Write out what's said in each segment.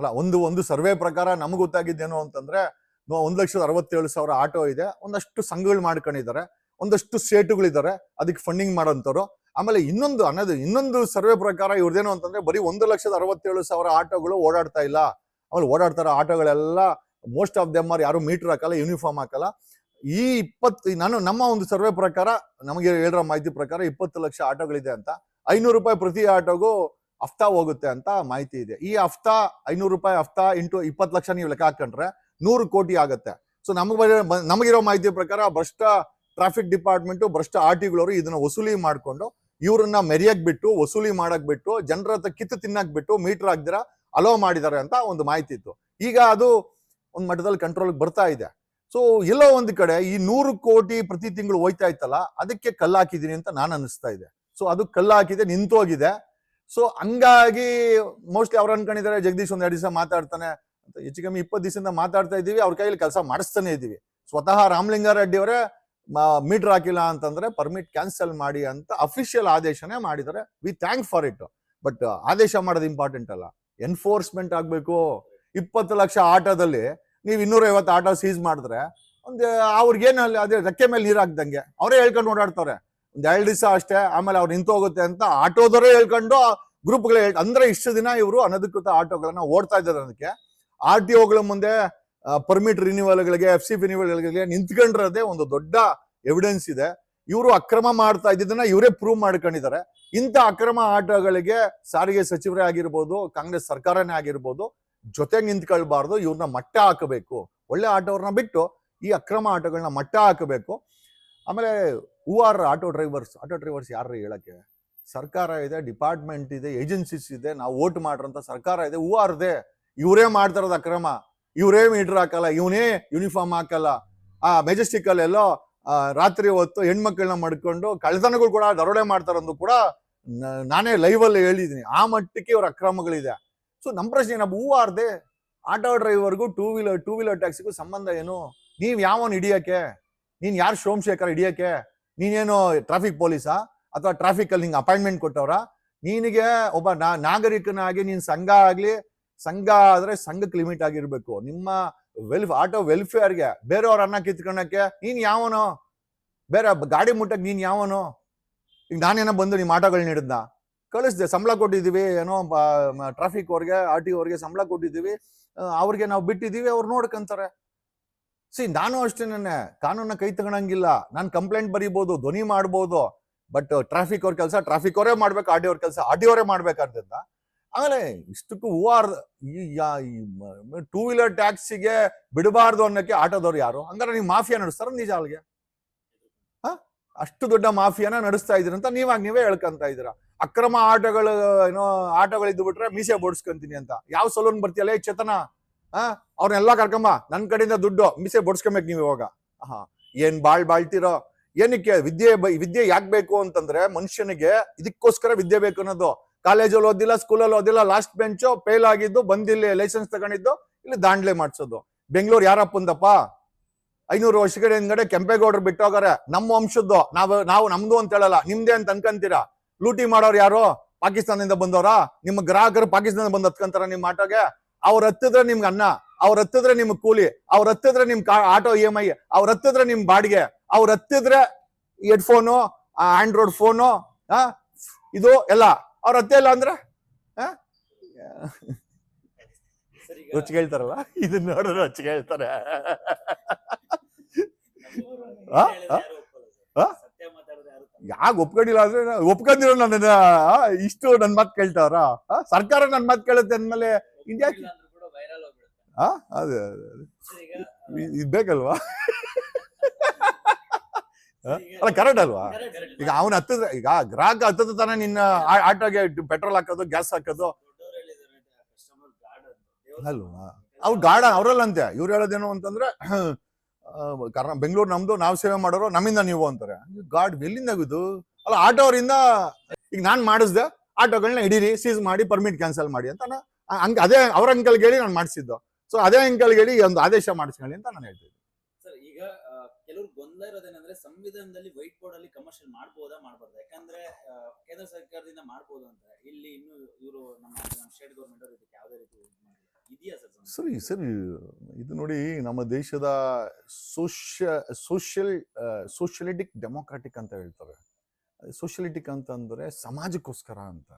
ಅಲ್ಲ, ಒಂದು ಒಂದು ಸರ್ವೆ ಪ್ರಕಾರ ನಮ್ಗೆ ಗೊತ್ತಾಗಿದ್ದೇನು ಅಂತಂದ್ರೆ ಒಂದು ಲಕ್ಷದ ಅರವತ್ತೇಳು ಸಾವಿರ ಆಟೋ ಇದೆ, ಒಂದಷ್ಟು ಸಂಘಗಳು ಮಾಡ್ಕೊಂಡಿದ್ದಾರೆ, ಒಂದಷ್ಟು ಸೇಟುಗಳಿದ್ದಾರೆ ಅದಕ್ಕೆ ಫಂಡಿಂಗ್ ಮಾಡೋಂಥವ್ರು. ಆಮೇಲೆ ಇನ್ನೊಂದು, ಅನ್ನೋದು, ಇನ್ನೊಂದು ಸರ್ವೆ ಪ್ರಕಾರ ಇವ್ರದೇನು ಅಂತಂದ್ರೆ, ಬರೀ ಒಂದು ಲಕ್ಷದ ಅರವತ್ತೇಳು ಸಾವಿರ ಆಟೋಗಳು ಓಡಾಡ್ತಾ ಇಲ್ಲ. ಆಮೇಲೆ ಓಡಾಡ್ತಾರ ಆಟೋಗಳೆಲ್ಲ ಮೋಸ್ಟ್ ಆಫ್ ದೆಮ್ ಆರ್ ಯಾರು ಮೀಟರ್ ಹಾಕಲ್ಲ ಯೂನಿಫಾರ್ಮ್ ಹಾಕಲ್ಲ. ಈ ಇಪ್ಪತ್ತು, ನಾನು, ನಮ್ಮ ಒಂದು ಸರ್ವೆ ಪ್ರಕಾರ, ನಮಗೆ ಹೇಳಿರೋ ಮಾಹಿತಿ ಪ್ರಕಾರ ಇಪ್ಪತ್ತು ಲಕ್ಷ ಆಟೋಗಳಿದೆ ಅಂತ. ಐನೂರು ರೂಪಾಯಿ ಪ್ರತಿ ಆಟೋಗೂ ಹಫ್ತಾ ಹೋಗುತ್ತೆ ಅಂತ ಮಾಹಿತಿ ಇದೆ. ಈ ಹಫ್ತಾ, ಐನೂರು ರೂಪಾಯಿ ಹಫ್ತಾ ಇಂಟು ಇಪ್ಪತ್ತು ಲಕ್ಷ ನೀವು ಲೆಕ್ಕ ಹಾಕೊಂಡ್ರೆ ನೂರು ಕೋಟಿ ಆಗುತ್ತೆ. ಸೊ ನಮಗೆ ನಮಗಿರೋ ಮಾಹಿತಿ ಪ್ರಕಾರ ಭ್ರಷ್ಟ ಟ್ರಾಫಿಕ್ ಡಿಪಾರ್ಟ್ಮೆಂಟ್, ಭ್ರಷ್ಟ ಆರ್ ಟಿಗಳವರು ಇದನ್ನ ವಸೂಲಿ ಮಾಡಿಕೊಂಡು ಇವ್ರನ್ನ ಮೆರಿಯಕ್ ಬಿಟ್ಟು, ವಸೂಲಿ ಮಾಡಕ್ ಬಿಟ್ಟು, ಜನರ ಹತ್ರ ಕಿತ್ತು ತಿನ್ನಕ್ ಬಿಟ್ಟು, ಮೀಟರ್ ಹಾಕ್ದಿರ ಅಲೋ ಮಾಡಿದ್ದಾರೆ ಅಂತ ಒಂದು ಮಾಹಿತಿ ಇತ್ತು. ಈಗ ಅದು ಒಂದು ಮಟ್ಟದಲ್ಲಿ ಕಂಟ್ರೋಲ್ಗೆ ಬರ್ತಾ ಇದೆ. ಸೊ ಎಲ್ಲೋ ಒಂದು ಕಡೆ ಈ ನೂರು ಕೋಟಿ ಪ್ರತಿ ತಿಂಗಳು ಹೋಯ್ತಾ ಇತ್ತಲ್ಲ, ಅದಕ್ಕೆ ಕಲ್ಲು ಹಾಕಿದೀನಿ ಅಂತ ನಾನು ಅನಿಸ್ತಾ ಇದೆ. ಸೊ ಅದು ಕಲ್ಲಾಕಿದೆ ನಿಂತೋಗಿದೆ. ಸೊ ಹಂಗಾಗಿ ಮೋಸ್ಟ್ಲಿ ಅವ್ರು ಅನ್ಕೊಂಡಿದ್ದಾರೆ ಜಗದೀಶ್ ಒಂದ್ ಎರಡು ದಿವಸ ಮಾತಾಡ್ತಾನೆ. ಹೆಚ್ಚು ಕಮ್ಮಿ ಇಪ್ಪತ್ತು ದಿವಸದಿಂದ ಮಾತಾಡ್ತಾ ಇದ್ದೀವಿ, ಅವ್ರ ಕೈಯಲ್ಲಿ ಕೆಲಸ ಮಾಡಿಸ್ತಾನೆ ಇದ್ದೀವಿ. ಸ್ವತಃ ರಾಮಲಿಂಗಾರೆಡ್ಡಿ ಅವರೇ ಮೀಟರ್ ಹಾಕಿಲ್ಲ ಅಂತಂದ್ರೆ ಪರ್ಮಿಟ್ ಕ್ಯಾನ್ಸಲ್ ಮಾಡಿ ಅಂತ ಅಫಿಷಿಯಲ್ ಆದೇಶನೇ ಮಾಡಿದ್ದಾರೆ we thank for it but ಆದೇಶ ಮಾಡೋದು ಇಂಪಾರ್ಟೆಂಟ್ ಅಲ್ಲ. ಎನ್ಫೋರ್ಸ್ಮೆಂಟ್ ಆಗಬೇಕು. ಇಪ್ಪತ್ತು ಲಕ್ಷ ಆಟೋದಲ್ಲಿ ನೀವು ಇನ್ನೂರ ಐವತ್ತು ಆಟೋ ಸೀಸ್ ಮಾಡಿದ್ರೆ, ಒಂದು ಅವ್ರಿಗೇನು ಅದೇ, ರೆಕ್ಕೆ ಮೇಲೆ ನೀರು ಹಾಕ್ದಂಗೆ. ಅವರೇ ಹೇಳ್ಕೊಂಡು ಓಡಾಡ್ತಾರೆ. ಒಂದ್ ಎರಡು ದಿವಸ ಅಷ್ಟೇ, ಆಮೇಲೆ ಅವ್ರು ನಿಂತು ಹೋಗುತ್ತೆ ಅಂತ ಆಟೋದವರೇ ಹೇಳ್ಕೊಂಡು ಗ್ರೂಪ್ಗಳು ಹೇಳ್, ಅಂದ್ರೆ ಇಷ್ಟು ದಿನ ಇವರು ಅನಧಿಕೃತ ಆಟೋಗಳನ್ನ ಓಡ್ತಾ ಇದ್ದಾರೆ ಅದಕ್ಕೆ. ಆರ್ ಟಿ ಒಗಳ ಮುಂದೆ ಪರ್ಮಿಟ್ ರಿನ್ಯೂವಲ್ಗಳಿಗೆ ಎಫ್ ಸಿ ರಿನ್ಯೂವಲ್ಗಳಿಗೆ ನಿಂತ್ಕೊಂಡಿರೋದೇ ಒಂದು ದೊಡ್ಡ ಎವಿಡೆನ್ಸ್ ಇದೆ. ಇವರು ಅಕ್ರಮ ಮಾಡ್ತಾ ಇದ್ದಿದ್ದನ್ನ ಇವರೇ ಪ್ರೂವ್ ಮಾಡ್ಕೊಂಡಿದ್ದಾರೆ. ಇಂಥ ಅಕ್ರಮ ಆಟೋಗಳಿಗೆ ಸಾರಿಗೆ ಸಚಿವರೇ ಆಗಿರ್ಬೋದು, ಕಾಂಗ್ರೆಸ್ ಸರ್ಕಾರನೇ ಆಗಿರ್ಬೋದು, ಜೊತೆಗೆ ನಿಂತ್ಕೊಳ್ಬಾರ್ದು ಇವ್ರನ್ನ ಮಟ್ಟ ಹಾಕಬೇಕು. ಒಳ್ಳೆ ಆಟೋರ್ನ ಬಿಟ್ಟು ಈ ಅಕ್ರಮ ಆಟೋಗಳನ್ನ ಮಟ್ಟ ಹಾಕಬೇಕು. ಆಮೇಲೆ who are auto drivers auto drivers ಯಾರು ಹೇಳಕ್ಕೆ? ಸರ್ಕಾರ ಇದೆ ಡಿಪಾರ್ಟ್ಮೆಂಟ್ ಇದೆ ಏಜೆನ್ಸೀಸ್ ಇದೆ, ನಾವು ವೋಟ್ ಮಾಡ್ರಂತ ಸರ್ಕಾರ ಇದೆ ಹೂ ಆರ್ದೆ ಇವರೇ ಮಾಡ್ತಾರದ ಅಕ್ರಮ. ಇವರೇ ಮೀಟರ್ ಹಾಕಲ್ಲ, ಇವನೇ ಯೂನಿಫಾರ್ಮ್ ಹಾಕಲ್ಲ. ಆ ಮೆಜೆಸ್ಟಿಕ್ ಅಲ್ಲೆಲ್ಲೋ ರಾತ್ರಿ ಹೊತ್ತು ಹೆಣ್ಮಕ್ಳನ್ನ ಮಡ್ಕೊಂಡು ಕಳ್ಳತನಗಳು ಕೂಡ ದರೋಡೆ ಮಾಡ್ತಾರಂದು ಕೂಡ ನಾನೇ ಲೈವ್ ಅಲ್ಲಿ ಹೇಳಿದೀನಿ ಆ ಮಟ್ಟಕ್ಕೆ ಇವ್ರ ಅಕ್ರಮಗಳಿದೆ. ಸೊ ನಮ್ಮ ಪ್ರಶ್ನೆ ಏನಪ್ಪ ಹೂ ಆರ್ದೆ ಆಟೋ ಡ್ರೈವರ್ಗೂ ಟೂ ವೀಲರ್ ಟೂ ವೀಲರ್ ಟ್ಯಾಕ್ಸಿಗೂ ಸಂಬಂಧ ಏನು? ನೀವು ಯಾವನ್ ಹಿಡಿಯಕ್ಕೆ? ನೀನ್ ಯಾರು ಸೋಮಶೇಖರ್ ಹಿಡಿಯಕ್ಕೆ? ನೀನೇನು ಟ್ರಾಫಿಕ್ ಪೊಲೀಸಾ ಅಥವಾ ಟ್ರಾಫಿಕ್ ಅಲ್ಲಿ ನಿಂಗೆ ಅಪಾಯಿಂಟ್ಮೆಂಟ್ ಕೊಟ್ಟವ್ರ? ನಿನಗೆ ಒಬ್ಬ ನಾ, ನಾಗರಿಕನಾಗಿ ನೀನ್ ಸಂಘ ಆಗ್ಲಿ, ಸಂಘ ಆದ್ರೆ ಸಂಘಕ್ಕೆ ಲಿಮಿಟ್ ಆಗಿರ್ಬೇಕು. ನಿಮ್ಮ ವೆಲ್ಫ್ ಆಟೋ ವೆಲ್ಫೇರ್ಗೆ ಬೇರೆಯವ್ರ ಅನ್ನ ಕಿತ್ಕೊಳಕ್ಕೆ ನೀನ್ ಯಾವನು? ಬೇರೆ ಗಾಡಿ ಮುಟ್ಟಕ್ಕೆ ನೀನ್ ಯಾವನು? ಈಗ ನಾನೇನೋ ಬಂದು ನಿಮ್ಮ ಆಟೋಗಳನ್ನ ಹಿಡಿದ್ನ? ಕಳಿಸ್ದೆ, ಸಂಬಳ ಕೊಟ್ಟಿದ್ದೀವಿ, ಏನೋ ಟ್ರಾಫಿಕ್ ಅವ್ರಿಗೆ ಆರ್ ಟಿ ಅವ್ರಿಗೆ ಸಂಬಳ ಕೊಟ್ಟಿದ್ದೀವಿ. ಅವ್ರಿಗೆ ನಾವು ಬಿಟ್ಟಿದ್ದೀವಿ, ಅವ್ರು ನೋಡ್ಕಂತಾರೆ. ಸಿ ನಾನು ಅಷ್ಟೇನೆ ಕಾನೂನ ಕೈ ತಗೊಳಂಗಿಲ್ಲ ನಾನು ಕಂಪ್ಲೇಂಟ್ ಬರೀಬಹುದು ಧ್ವನಿ ಮಾಡ್ಬೋದು ಬಟ್ ಟ್ರಾಫಿಕ್ ಅವ್ರ ಕೆಲಸ ಟ್ರಾಫಿಕ್ ಅವರೇ ಮಾಡ್ಬೇಕು ಆರ್ ಡಿ ಅವ್ರ ಕೆಲಸ ಆರ್ ಡಿ ಅವರೇ ಮಾಡ್ಬೇಕಾದ್ರಿಂದ. ಆಮೇಲೆ ಇಷ್ಟಕ್ಕೂ ಹೂ ಟೂ ವೀಲರ್ ಟ್ಯಾಕ್ಸಿಗೆ ಬಿಡಬಾರ್ದು ಅನ್ನೋಕ್ಕೆ ಆಟೋದವ್ರು ಯಾರು? ಹಂಗಾರೆ ನೀವು ಮಾಫಿಯಾ ನಡೆಸ್ತಾರ ನಿಜ ಅಲ್ಲಿಗೆ ಹ? ಅಷ್ಟು ದೊಡ್ಡ ಮಾಫಿಯಾನ ನಡೆಸ್ತಾ ಅಂತ ನೀವಾಗ ನೀವೇ ಹೇಳ್ಕೊಂತ ಇದೀರ ಅಕ್ರಮ ಆಟೋಗಳು, ಏನೋ ಆಟೋಗಳಿದ್ದು ಬಿಟ್ರೆ ಮೀಸೆ ಬೋಡ್ಸ್ಕೊಂತೀನಿ ಅಂತ. ಯಾವ ಸಲೂನ್ ಬರ್ತೀಯಲ್ಲ ಚೇತನ? ಆ ಅವ್ರನ್ನೆಲ್ಲ ಕರ್ಕೊಂಬ ನನ್ ಕಡೆಯಿಂದ ದುಡ್ಡು. ಮಿಸೆ ಬಡ್ಸ್ಕೊಬೇಕು ನೀವು ಇವಾಗ. ಹಾ ಏನ್ ಬಾಳ್ ಬಾಳ್ತಿರೋ? ಏನಕ್ಕೆ ವಿದ್ಯೆ ವಿದ್ಯೆ ಯಾಕೆ ಬೇಕು ಅಂತಂದ್ರೆ ಮನುಷ್ಯನಿಗೆ ಇದಕ್ಕೋಸ್ಕರ ವಿದ್ಯೆ ಬೇಕು ಅನ್ನೋದು. ಕಾಲೇಜಲ್ಲಿ ಓದಿಲ್ಲ ಸ್ಕೂಲಲ್ಲಿ ಓದಿಲ್ಲ ಲಾಸ್ಟ್ ಬೆಂಚು ಫೇಲ್ ಆಗಿದ್ದು, ಬಂದಿಲ್ಲಿ ಲೈಸೆನ್ಸ್ ತಗೊಂಡಿದ್ದು, ಇಲ್ಲಿ ದಾಂಡ್ಲೆ ಮಾಡ್ಸೋದು. ಬೆಂಗಳೂರು ಯಾರಪ್ಪಂದಪ್ಪ ಐನೂರು ವರ್ಷಗಳ ಹಿಂದ್ಗಡೆ ಕೆಂಪೇಗೌಡರು ಬಿಟ್ಟೋಗಾರೆ. ನಮ್ಮ ವಂಶದ್ದು. ನಾವು ನಾವು ನಮ್ದು ಅಂತ ಹೇಳಲ್ಲ. ನಿಮ್ದೇ ಅಂತ ಅನ್ಕಂತೀರಾ? ಲೂಟಿ ಮಾಡೋರು ಯಾರು? ಪಾಕಿಸ್ತಾನದಿಂದ ಬಂದವರಾ? ನಿಮ್ಮ ಗ್ರಾಹಕರು ಪಾಕಿಸ್ತಾನದಿಂದ ಬಂದ್ ಹತ್ಕಂತಾರ ನಿಮ್ಮ ಆಟೋಗೆ? ಅವ್ರ ಹತ್ತಿದ್ರೆ ನಿಮ್ಗೆ ಅನ್ನ, ಅವ್ರ ಹತ್ತಿದ್ರೆ ನಿಮ್ ಕೂಲಿ, ಅವ್ರ ಹತ್ತಿದ್ರೆ ನಿಮ್ ಆಟೋ ಇ ಎಂ ಐ ಅವ್ರ ಹತ್ತಿದ್ರೆ ನಿಮ್ ಬಾಡಿಗೆ, ಅವ್ರ ಹತ್ತಿದ್ರೆ ಹೆಡ್ಫೋನು ಆಂಡ್ರಾಯ್ಡ್ ಫೋನು ಇದು ಎಲ್ಲ. ಅವ್ರ ಹತ್ತೆ ಇಲ್ಲ ಅಂದ್ರೆ ರುಚಿ ಹೇಳ್ತಾರಲ್ಲ? ಇದನ್ನ ನೋಡಿದ್ರೆ ರುಚಿ ಹೇಳ್ತಾರೆ? ಯಾಕೆ ಒಪ್ಕೊಂಡಿಲ್ಲ ಅಂದ್ರೆ, ಒಪ್ಕೊಂಡಿರೋ ನನ್ನ ಇಷ್ಟು ನನ್ ಮಾತು ಕೇಳ್ತಾವ್ರ? ಸರ್ಕಾರ ನನ್ ಮಾತು ಕೇಳುತ್ತೆ ಅಂದ್ಮೇಲೆ ಇಂಡಿಯಾ ಆ? ಅದೇ ಅದೇ, ಅದೇ. ಇದು ಬೇಕಲ್ವಾ? ಅಲ್ಲ ಕರೆಕ್ಟ್ ಅಲ್ವಾ? ಈಗ ಅವನ ಹತ್ತದ ಈಗ ಗ್ರಾಹಕ ಹತ್ತದ ತಾನೇ ನಿನ್ನ ಆಟೋಗೆ ಪೆಟ್ರೋಲ್ ಹಾಕೋದು ಗ್ಯಾಸ್ ಹಾಕೋದು. ಅಲ್ವಾ? ಅವ್ರು ಗಾರ್ಡ ಅವರಲ್ಲಂತೆ. ಇವ್ರು ಹೇಳೋದೇನು ಅಂತಂದ್ರೆ ಕಾರಣ ಬೆಂಗಳೂರು ನಮ್ದು ನಾವು ಸೇವೆ ಮಾಡೋರು ನಮ್ಮಿಂದ ನೀವು ಅಂತಾರೆ. ಗಾಡ್ ಎಲ್ಲಿಂದ ಇದು ಅಲ್ಲ ಆಟೋ ಅವರಿಂದ ಈಗ ನಾನು ಮಾಡಿಸ್ದೆ ಆಟೋಗಳನ್ನ ಹಿಡೀರಿ ಸೀಸ್ ಮಾಡಿ ಪರ್ಮಿಟ್ ಕ್ಯಾನ್ಸಲ್ ಮಾಡಿ ಅಂತ ಹಂಗ್ ಅದೇ ಅವ್ರ ಅಂಕಲ್ ಹೇಳಿ ನಾನು ಮಾಡಿಸಿದ್ದು. ಸೊ ಅದೇ ಅಂಕಲ್ಗೆ ಹೇಳಿ ಒಂದು ಆದೇಶ ಮಾಡಿಸ್ಕೊಳ್ಳಿ ಅಂತ ನಾನು ಹೇಳ್ತೀನಿ ಸರ್ ಈಗ ಕೆಲವರು ಗೊಂದಲ ಇರೋದೇನಂದ್ರೆ ಸಂವಿಧಾನದಲ್ಲಿ ವೈಟ್ ಬೋರ್ಡ್ ಅಲ್ಲಿ ಕಮರ್ಷಿಯಲ್ ಮಾಡಬಹುದಾ ಮಾಡಬಾರ್ದು? ಯಾಕಂದ್ರೆ ಕೇಂದ್ರ ಸರ್ಕಾರದಿಂದ ಮಾಡ್ಬೋದು ಅಂತ. ಇಲ್ಲಿ ಇನ್ನು ಇವರು ನಮ್ಮ ನಮ್ಮ ಸ್ಟೇಟ್ ಗೌರ್ಮೆಂಟ್ ಅವರು ಇದಕ್ಕೆ ಯಾವುದೇ ರೀತಿ ಇದೆಯಾ ಸರ್ ಸರಿ ಸರಿ. ಇದು ನೋಡಿ ನಮ್ಮ ದೇಶದ ಸೋಷ್ಯ ಸೋಷಿಯಲ್ ಸೋಷಿಯಲಿಟಿಕ್ ಡೆಮೋಕ್ರಾಟಿಕ್ ಅಂತ ಹೇಳ್ತಾರೆ. ಸೋಷಿಯಲಿಟಿಕ್ ಅಂತಂದ್ರೆ ಸಮಾಜಕ್ಕೋಸ್ಕರ ಅಂತ.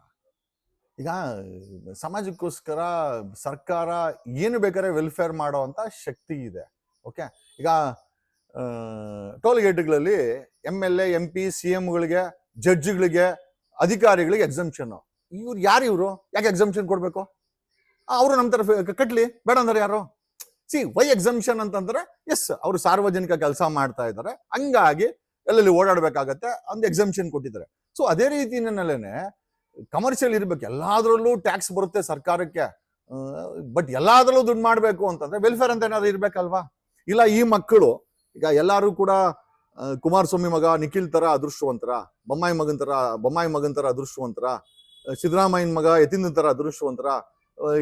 ಈಗ, ಸಮಾಜಕ್ಕೋಸ್ಕರ ಸರ್ಕಾರ ಏನು ಬೇಕಾದ್ರೆ ವೆಲ್ಫೇರ್ ಮಾಡೋ ಶಕ್ತಿ ಇದೆ ಓಕೆ ಈಗ toll ಗೇಟ್ಗಳಲ್ಲಿ M L A M P C ಎಂಗಳಿಗೆ ಜಡ್ಜ್ಗಳಿಗೆ ಅಧಿಕಾರಿಗಳಿಗೆ ಎಕ್ಸಮ್ಷನ್ನು ಇವ್ರು ಯಾರು ಇವರು? ಯಾಕೆ ಎಕ್ಸಮ್ಷನ್ ಕೊಡಬೇಕು? ಅವರು ನಮ್ಮ ಥರ ಕಟ್ಲಿ, ಬೇಡ ಅಂದ್ರೆ ಯಾರು? ಸಿ ವೈ ಎಕ್ಸಮ್ಷನ್ ಅಂತಂದ್ರೆ ಎಸ್ ಅವರು ಸಾರ್ವಜನಿಕ ಕೆಲಸ ಮಾಡ್ತಾ ಇದ್ದಾರೆ, ಹಂಗಾಗಿ ಎಲ್ಲೆಲ್ಲಿ ಓಡಾಡಬೇಕಾಗತ್ತೆ ಒಂದು ಎಕ್ಸಮ್ಷನ್ ಕೊಟ್ಟಿದ್ದಾರೆ. ಸೊ ಅದೇ ರೀತಿನಲ್ಲೇನೆ ಕಮರ್ಷಿಯಲ್ ಇರ್ಬೇಕು, ಎಲ್ಲಾದ್ರಲ್ಲೂ ಟ್ಯಾಕ್ಸ್ ಬರುತ್ತೆ ಸರ್ಕಾರಕ್ಕೆ. ಬಟ್ ಎಲ್ಲಾದ್ರಲ್ಲೂ ದುಡ್ಡು ಮಾಡಬೇಕು ಅಂತಂದ್ರೆ ವೆಲ್ಫೇರ್ ಅಂತ ಏನಾದ್ರು ಇರ್ಬೇಕಲ್ವಾ? ಇಲ್ಲ ಈ ಮಕ್ಕಳು, ಈಗ ಎಲ್ಲಾರು ಕೂಡ ಕುಮಾರಸ್ವಾಮಿ ಮಗ ನಿಖಿಲ್ ತರ ಅದೃಷ್ಟವಂತರ, ಬೊಮ್ಮಾಯಿ ಮಗನ್ ತರ ಬೊಮ್ಮಾಯಿ ಮಗನ್ ತರ ಅದೃಷ್ಟವಂತರ ಸಿದ್ದರಾಮಯ್ಯನ ಮಗ ಯತೀಂದ್ರ ತರ ಅದೃಷ್ಟವಂತರ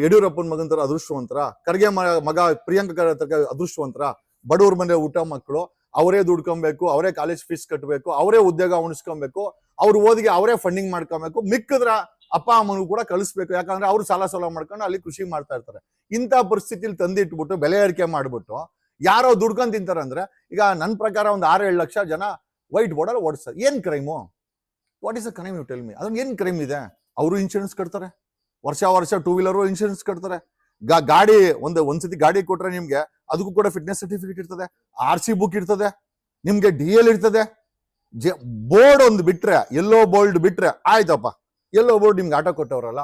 ಯಡಿಯೂರಪ್ಪನ ಮಗನ್ ತರ ಅದೃಷ್ಟವಂತರ, ಖರ್ಗೆ ಮಗ ಪ್ರಿಯಾಂಕ ತರ ಅದೃಷ್ಟವಂತರ, ಬಡವ್ರ ಮನೆ ಊಟ ಮಕ್ಕಳು ಅವರೇ ದುಡ್ಕೊಬೇಕು, ಅವರೇ ಕಾಲೇಜ್ ಫೀಸ್ ಕಟ್ಟಬೇಕು ಅವರೇ ಉದ್ಯೋಗ ಉಣಿಸ್ಕೊಬೇಕು, ಅವ್ರ ಓದಿಗೆ ಅವರೇ ಫಂಡಿಂಗ್ ಮಾಡ್ಕೊಬೇಕು, ಮಿಕ್ಕದ್ರ ಅಪ್ಪ ಅಮ್ಮನಿಗೂ ಕೂಡ ಕಳಿಸ್ಬೇಕು. ಯಾಕಂದ್ರೆ ಅವ್ರು ಸಾಲ ಸಾಲ ಮಾಡ್ಕೊಂಡು ಅಲ್ಲಿ ಕೃಷಿ ಮಾಡ್ತಾ ಇರ್ತಾರೆ. ಇಂಥ ಪರಿಸ್ಥಿತಿಲಿ ತಂದಿಟ್ಬಿಟ್ಟು ಬೆಲೆ ಏರಿಕೆ ಮಾಡ್ಬಿಟ್ಟು ಯಾರೋ ದುಡ್ಕೊಂಡ್ ತಿಂತಾರೆ ಅಂದ್ರೆ ಈಗ ನನ್ನ ಪ್ರಕಾರ ಒಂದು ಆರು ಏಳು ಲಕ್ಷ ಜನ ವೈಟ್ ಬೋರ್ಡಲ್ಲಿ ಓಡಿಸ್ತಾರೆ. ಏನ್ crime what is a crime you tell me ಅದನ್ನ ಏನ್ ಕ್ರೈಮ್ ಇದೆ? ಅವರು ಇನ್ಶೂರೆನ್ಸ್ ಕಟ್ತಾರೆ. ವರ್ಷ ವರ್ಷ ಟೂ ವೀಲರು ಇನ್ಶೂರೆನ್ಸ್ ಕಟ್ತಾರೆ. ಗಾಡಿ ಒಂದು ಒಂದ್ಸತಿ ಗಾಡಿ ಕೊಟ್ರೆ ನಿಮ್ಗೆ ಅದಕ್ಕೂ ಕೂಡ ಫಿಟ್ನೆಸ್ ಸರ್ಟಿಫಿಕೇಟ್ ಇರ್ತದೆ ಆರ್ ಸಿ ಬುಕ್ ಇರ್ತದೆ, ನಿಮ್ಗೆ ಡಿ ಎಲ್ ಇರ್ತದೆ. ಬೋರ್ಡ್ ಒಂದು ಬಿಟ್ರೆ ಎಲ್ಲೋ ಬೋರ್ಡ್ ಬಿಟ್ರೆ ಆಯ್ತಪ್ಪ. ಎಲ್ಲೋ ಬೋರ್ಡ್ ನಿಮ್ಗೆ ಆಟೋ ಕೊಟ್ಟವ್ರಲ್ಲ,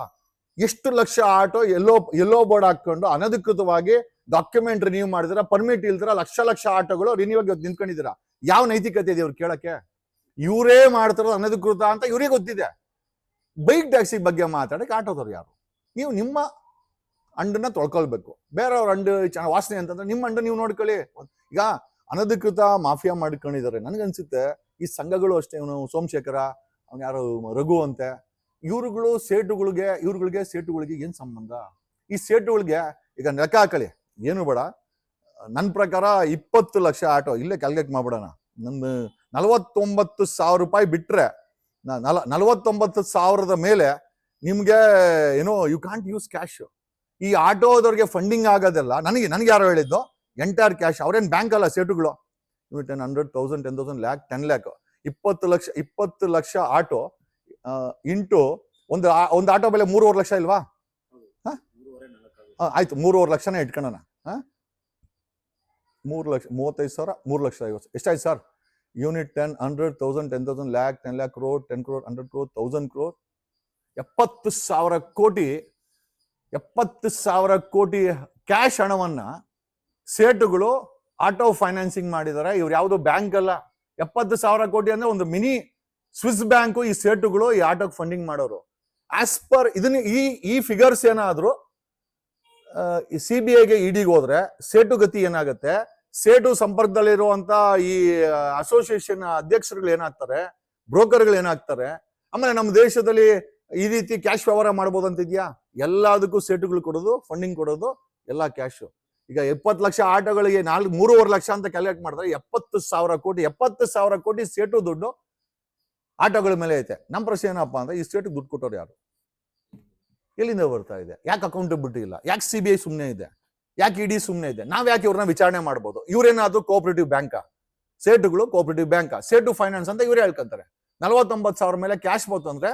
ಎಷ್ಟು ಲಕ್ಷ ಆಟೋ ಎಲ್ಲೋ ಎಲ್ಲೋ ಬೋರ್ಡ್ ಹಾಕೊಂಡು ಅನಧಿಕೃತವಾಗಿ ಡಾಕ್ಯುಮೆಂಟ್ ರಿನ್ಯೂ ಮಾಡಿದ್ರ ಪರ್ಮಿಟ್ ಇಲ್ದಿರ ಲಕ್ಷ ಲಕ್ಷ ಆಟೋಗಳು ರಿನ್ಯೂ ಆಗಿ ನಿಂತ್ಕೊಂಡಿದ್ದೀರಾ? ಯಾವ ನೈತಿಕತೆ ಇದೆ ಇವ್ರು ಕೇಳಕ್ಕೆ? ಇವರೇ ಮಾಡ್ತಾರೋ ಅನಧಿಕೃತ ಅಂತ ಇವ್ರಿಗೆ ಗೊತ್ತಿದೆ. ಬೈಕ್ ಟ್ಯಾಕ್ಸಿ ಬಗ್ಗೆ ಮಾತಾಡಕ್ಕೆ ಆಟೋದವ್ರು ಯಾರು? ನೀವು ನಿಮ್ಮ ಅಂಡನ್ನ ತೊಳ್ಕೊಳ್ಬೇಕು. ಬೇರೆಯವ್ರ ಅಂಡು ಚೆನ್ನಾಗಿ ವಾಸನೆ ಅಂತಂದ್ರೆ ನಿಮ್ಮ ಅಂಡು ನೀವು ನೋಡ್ಕೊಳ್ಳಿ. ಈಗ ಅನಧಿಕೃತ ಮಾಫಿಯಾ ಮಾಡ್ಕೊಂಡಿದ್ದಾರೆ. ನನ್ಗನ್ಸುತ್ತೆ, ಈ ಸಂಘಗಳು ಅಷ್ಟೇ, ಇವನು ಸೋಮಶೇಖರ, ಅವ್ನು ಯಾರು, ರಘು ಅಂತೆ, ಇವ್ರುಗಳು ಸೇಟುಗಳಿಗೆ, ಇವ್ರುಗಳಿಗೆ ಸೇಟುಗಳಿಗೆ ಏನು ಸಂಬಂಧ? ಈ ಸೇಟುಗಳಿಗೆ ಈಗ ಲೆಕ್ಕ ಹಾಕಳಿ ಏನು ಬೇಡ. ನನ್ನ ಪ್ರಕಾರ ಇಪ್ಪತ್ತು ಲಕ್ಷ ಆಟೋ, ಇಲ್ಲೇ ಕ್ಯಾಲ್ಕುಲೇಟ್ ಮಾಡ್ಬಿಡೋಣ. ನನ್ನ ನಲವತ್ತೊಂಬತ್ತು ಸಾವಿರ ರೂಪಾಯಿ ಬಿಟ್ಟರೆ ನಲ, ನಲವತ್ತೊಂಬತ್ತು ಸಾವಿರದ ಮೇಲೆ ನಿಮಗೆ ಏನೋ ಯು ಕಾಂಟ್ ಯೂಸ್ ಕ್ಯಾಶ್ ಈ ಆಟೋದವ್ರಿಗೆ ಫಂಡಿಂಗ್ ಆಗೋದೆಲ್ಲ, ನನಗೆ ನನಗೆ ಯಾರು ಹೇಳಿದ್ದು ಎಂಟೈರ್ ಕ್ಯಾಶ್ ಅವ್ರೇನು ಬ್ಯಾಂಕ್ ಅಲ್ಲ, ಸೇಟುಗಳು. Ten hundred thousand ten thousand lakh ten lakh ಇಪ್ಪತ್ತು ಲಕ್ಷ ಇಪ್ಪತ್ತು ಲಕ್ಷ ಆಟೋ ಇಂಟು ಒಂದು ಒಂದು ಆಟೋ ಬೆಲೆ ಮೂರುವರೆ ಲಕ್ಷ ಇಲ್ವಾ? ಆಯ್ತು, ಮೂರುವರೆ ಲಕ್ಷನೇ ಇಟ್ಕೊಳ್ಳೋಣ. ಹಾಂ? ಮೂರು ಲಕ್ಷ, ಮೂವತ್ತೈದು ಸಾವಿರ, ಮೂರು ಲಕ್ಷ ಐವತ್ತು, ಎಷ್ಟಾಯ್ತು sir? Unit ten hundred thousand ten thousand lakh ten lakh crore ten crore hundred crore thousand crore ಎಪ್ಪತ್ತು ಸಾವಿರ ಕೋಟಿ ಎಪ್ಪತ್ತು ಸಾವಿರ ಕೋಟಿ ಕ್ಯಾಶ್ ಹಣವನ್ನ ಸೇಟುಗಳು ಆಟೋ ಫೈನಾನ್ಸಿಂಗ್ ಮಾಡಿದ್ದಾರೆ ಇವ್ರು ಯಾವುದು ಬ್ಯಾಂಕ್ ಅಲ್ಲ. ಎಪ್ಪತ್ತು ಸಾವಿರ ಕೋಟಿ ಅಂದ್ರೆ ಒಂದು ಮಿನಿ ಸ್ವಿಸ್ ಬ್ಯಾಂಕು ಈ ಸೇಟುಗಳು ಈ ಆಟೋಗೆ ಫಂಡಿಂಗ್ ಮಾಡೋರು. ಆಸ್ ಪರ್ ಇದನ್ನ ಈ ಈ ಫಿಗರ್ಸ್ ಏನಾದರೂ ಸಿ ಬಿ ಐಗೆ ಇಡಿಗೆ ಹೋದ್ರೆ ಸೇಟು ಗತಿ ಏನಾಗುತ್ತೆ? ಸೇಟು ಸಂಪರ್ಕದಲ್ಲಿರುವಂತ ಈ ಅಸೋಸಿಯೇಷನ್ ಅಧ್ಯಕ್ಷರುಗಳು ಏನಾಗ್ತಾರೆ? ಬ್ರೋಕರ್ಗಳು ಏನಾಗ್ತಾರೆ? ಆಮೇಲೆ ನಮ್ಮ ದೇಶದಲ್ಲಿ ಈ ರೀತಿ ಕ್ಯಾಶ್ ವ್ಯವಹಾರ ಮಾಡ್ಬೋದು ಅಂತಿದ್ಯಾ? ಎಲ್ಲದಕ್ಕೂ ಸೇಟುಗಳು ಕೊಡೋದು ಫಂಡಿಂಗ್ ಕೊಡೋದು, ಎಲ್ಲ ಕ್ಯಾಶು ಈಗ ಎಪ್ಪತ್ತು ಲಕ್ಷ ಆಟೋಗಳಿಗೆ ನಾಲ್ಕು, ಮೂರುವರೆ ಲಕ್ಷ ಅಂತ ಕ್ಯಾಲ್ಕುಲೇಟ್ ಮಾಡಿದ್ರೆ ಎಪ್ಪತ್ತು ಸಾವಿರ ಕೋಟಿ, ಎಪ್ಪತ್ತು ಸಾವಿರ ಕೋಟಿ ಸೇಟು ದುಡ್ಡು ಆಟೋಗಳ ಮೇಲೆ ಐತೆ. ನಮ್ಮ ಪ್ರಶ್ನೆ ಏನಪ್ಪಾ ಅಂದ್ರೆ ಈ ಸ್ಟೇಟ್ ದುಡ್ಡು ಕೊಟ್ಟವ್ರು ಯಾರು? ಎಲ್ಲಿಂದ ಬರ್ತಾ ಇದೆ? ಯಾಕೆ ಅಕೌಂಟಬಿಲಿಟಿ ಇಲ್ಲ? ಯಾಕೆ ಸಿ ಬಿ ಐ ಸುಮ್ಮನೆ ಇದೆ? ಯಾಕೆ ಇಡಿ ಸುಮ್ಮನೆ ಇದೆ? ನಾವು ಯಾಕೆ ಇವ್ರನ್ನ ವಿಚಾರಣೆ ಮಾಡ್ಬೋದು? ಇವ್ರೇನಾದ್ರು ಕೋಆಪರೇಟಿವ್ ಬ್ಯಾಂಕಾ ಸೇಟುಗಳು ಕೋಆಪರೇಟಿವ್ ಬ್ಯಾಂಕಾ ಸೇಟು ಫೈನಾನ್ಸ್ ಅಂತ ಇವರೇ ಹೇಳ್ಕೊಂತಾರೆ. ನಲವತ್ತೊಂಬತ್ತು ಸಾವಿರ ಮೇಲೆ ಕ್ಯಾಶ್ ಬಂತು ಅಂದ್ರೆ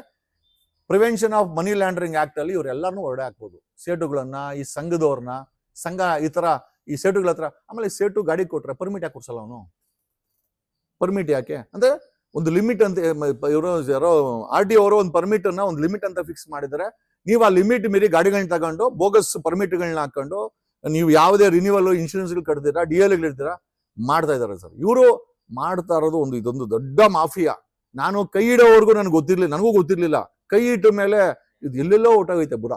prevention of money laundering act ಅಲ್ಲಿ ಇವರೆಲ್ಲರನ್ನೂ ಹೊರಡೆ ಹಾಕ್ಬೋದು. ಸೇಟುಗಳನ್ನ ಈ ಸಂಘದವ್ರನ್ನ, ಸಂಘ, ಈ ತರ, ಈ ಸೇಟುಗಳ ಹತ್ರ, ಆಮೇಲೆ ಸೇಟು ಗಾಡಿ ಕೊಟ್ರೆ ಪರ್ಮಿಟ್ ಯಾಕೆ ಕೊಡ್ಸಲ್ಲ ಅವನು? ಪರ್ಮಿಟ್ ಯಾಕೆ? ಅಂದ್ರೆ ಒಂದು ಲಿಮಿಟ್ ಅಂತ ಇವರು ಯಾರೋ ಆರ್ ಟಿ ಅವರು ಒಂದು ಪರ್ಮಿಟ್ ಅನ್ನ ಒಂದು ಲಿಮಿಟ್ ಅಂತ ಫಿಕ್ಸ್ ಮಾಡಿದ್ದಾರೆ ನೀವು ಆ ಲಿಮಿಟ್ ಮೀರಿ ಗಾಡಿಗಳನ್ನ ತಗೊಂಡು ಬೋಗಸ್ ಪರ್ಮಿಟ್ಗಳನ್ನ ಹಾಕೊಂಡು, ನೀವು ಯಾವುದೇ ರಿನ್ಯೂವಲ್ ಇನ್ಶೂರೆನ್ಸ್ಗಳು ಕಟ್ತೀರಾ ಡಿ ಎಲ್ ಇಡ್ತೀರಾ ಮಾಡ್ತಾ ಇದ್ದಾರೆ ಸರ್. ಇವರು ಮಾಡ್ತಾ ಇರೋದು ಒಂದು ಇದೊಂದು ದೊಡ್ಡ ಮಾಫಿಯಾ ನಾನು ಕೈ ಇಡೋವರೆಗೂ ನನಗೆ ಗೊತ್ತಿರಲಿಲ್ಲ ನನಗೂ ಗೊತ್ತಿರ್ಲಿಲ್ಲ. ಕೈ ಇಟ್ಟ ಮೇಲೆ ಇದು ಎಲ್ಲೆಲ್ಲೋ ಊಟ ಬುಡ.